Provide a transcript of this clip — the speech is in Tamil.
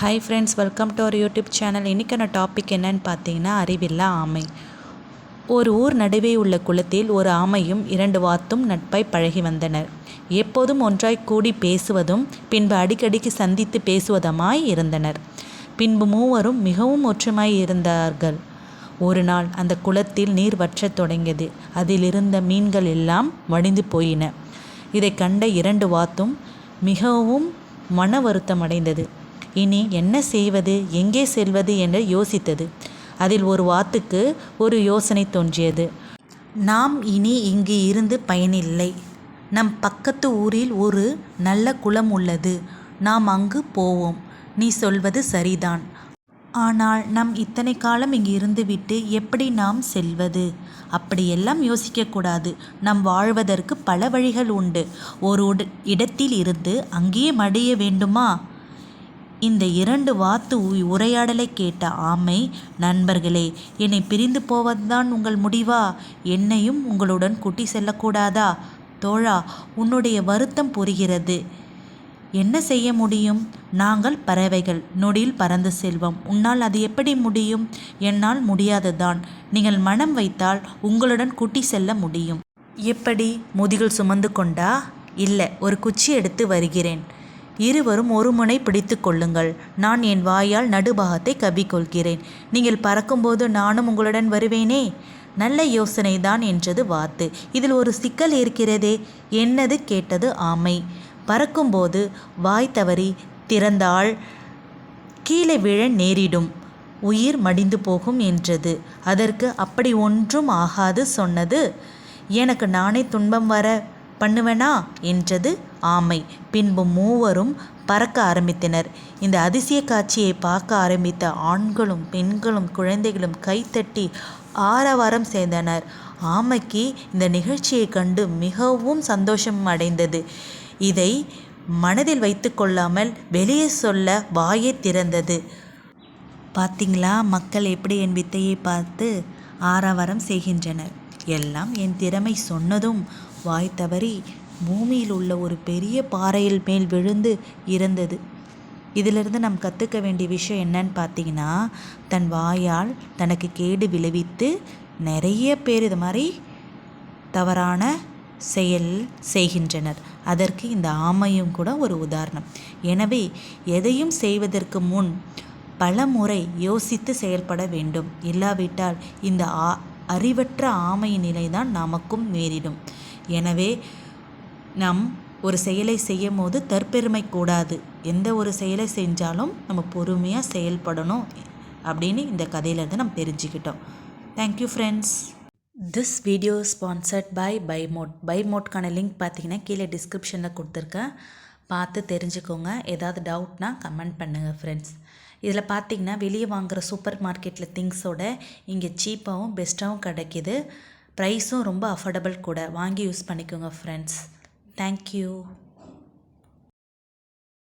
Hi friends welcome to our YouTube channel இன்றைக்கான டாபிக் என்னன்னு பார்த்தீங்கன்னா அறிவில்லா ஆமை. ஒரு ஊர் நடுவே உள்ள குளத்தில் ஒரு ஆமையும் இரண்டு வாத்தும் நட்பாய் பழகி வந்தனர். எப்போதும் ஒன்றாய் கூடி பேசுவதும் பின்பு அடிக்கடிக்கு சந்தித்து பேசுவதுமாய் இருந்தனர். பின்பு மூவரும் மிகவும் ஒற்றுமாய் இருந்தார்கள். ஒரு நாள் அந்த குளத்தில் நீர் வற்றத் தொடங்கியது. அதிலிருந்த மீன்கள் எல்லாம் வடிந்து போயின. இதை கண்ட இரண்டு வாத்தும் மிகவும் மன வருத்தம் அடைந்தது இனி என்ன செய்வது எங்கே செல்வது என்று யோசித்தது. அதில் ஒரு வாத்துக்கு ஒரு யோசனை தோன்றியது. நாம் இனி இங்கு இருந்து பயனில்லை. நம் பக்கத்து ஊரில் ஒரு நல்ல குளம் உள்ளது. நாம் அங்கு போவோம். நீ சொல்வது சரிதான். ஆனால் நம் இத்தனை காலம் இங்கு இருந்துவிட்டு எப்படி நாம் செல்வது? அப்படியெல்லாம் யோசிக்கக்கூடாது நாம் வாழ்வதற்கு பல வழிகள் உண்டு. ஒரு உட- இடத்தில் இருந்து அங்கேயே மடிய வேண்டுமா? இந்த இரண்டு வாத்து உ- உரையாடலை கேட்ட ஆமை நண்பர்களே என்னை பிரிந்து போவதுதான் உங்கள் முடிவா? என்னையும் உங்களுடன் கூட்டி செல்லக்கூடாதா? தோழா உன்னுடைய வருத்தம் புரிகிறது. என்ன செய்ய முடியும்? நாங்கள் பறவைகள் நொடியில் பறந்து செல்வோம். உன்னால் அது எப்படி முடியும்? என்னால் முடியாதுதான். நீங்கள் மனம் வைத்தால் உங்களுடன் கூட்டி செல்ல முடியும். எப்படி? முதுகில் சுமந்து கொண்டா? இல்லை ஒரு குச்சி எடுத்து வருகிறேன். இருவரும் ஒரு முனை பிடித்து கொள்ளுங்கள். நான் என் வாயால் நடுபாகத்தை கவ்விக்கொள்கிறேன். நீங்கள் பறக்கும்போது நானும் உங்களுடன் வருவேனே? நல்ல யோசனைதான் என்றது வாத்து. இதில் ஒரு சிக்கல் இருக்கிறதே? என்னது கேட்டது ஆமை. பறக்கும்போது வாய் தவறி திறந்தால் கீழே விழ நேரிடும். உயிர் மடிந்து போகும் என்றது. அதற்கு அப்படி ஒன்றும் ஆகாது சொன்னது. எனக்கு நானே துன்பம் வர பண்ணுவேனா? என்றது ஆமை. பின்பு மூவரும் பறக்க ஆரம்பித்தனர். இந்த அதிசய காட்சியை பார்க்க ஆரம்பித்த ஆண்களும் பெண்களும் குழந்தைகளும் கைத்தட்டி ஆரவாரம் செய்தனர். ஆமைக்கு இந்த நிகழ்ச்சியை கண்டு மிகவும் சந்தோஷம் அடைந்தது. இதை மனதில் வைத்து கொள்ளாமல் வெளியே சொல்ல வாயை திறந்தது. பார்த்தீங்களா மக்கள் எப்படி என் வித்தையை பார்த்து ஆரவாரம் செய்கின்றனர்? எல்லாம் என் திறமை சொன்னதும் வாய் தவறி பூமியில் உள்ள ஒரு பெரிய பாறையில் மேல் விழுந்து இறந்தது. இதிலிருந்து நாம் கற்றுக்க வேண்டிய விஷயம் என்னன்னு பார்த்தீங்கன்னா தன் வாயால் தனக்கு கேடு விளைவித்து நிறைய பேர் இது மாதிரி தவறான செயல் செய்கின்றனர். அதற்கு இந்த ஆமையும் கூட ஒரு உதாரணம். எனவே எதையும் செய்வதற்கு முன் பல முறை யோசித்து செயல்பட வேண்டும். இல்லாவிட்டால் இந்த ஆ அறிவற்ற ஆமையின் நிலைதான் நமக்கும் நேரிடும். எனவே நம் ஒரு செயலை செய்யும் போது தற்பெருமை கூடாது. எந்த ஒரு செயலை செஞ்சாலும் நம்ம பொறுமையாக செயல்படணும் அப்படின்னு இந்த கதையிலேருந்து நம்ம தெரிஞ்சுக்கிட்டோம். Thank you friends this video sponsored by by mod by மோட்கான link பார்த்தீங்கன்னா கீழே டிஸ்கிரிப்ஷனில் கொடுத்துருக்கேன். பார்த்து தெரிஞ்சுக்கோங்க. ஏதாவது டவுட்னா கமெண்ட் பண்ணுங்கள் ஃப்ரெண்ட்ஸ் இதில் பார்த்தீங்கன்னா வெளியே வாங்குகிற சூப்பர் மார்க்கெட்டில் திங்ஸோட இங்கே சீப்பாகவும் பெஸ்ட்டாகவும் கிடைக்கிது. ப்ரைஸும் ரொம்ப அஃபோர்டபுள் கூட. வாங்கி யூஸ் பண்ணிக்கோங்க ஃப்ரெண்ட்ஸ் தேங்க்யூ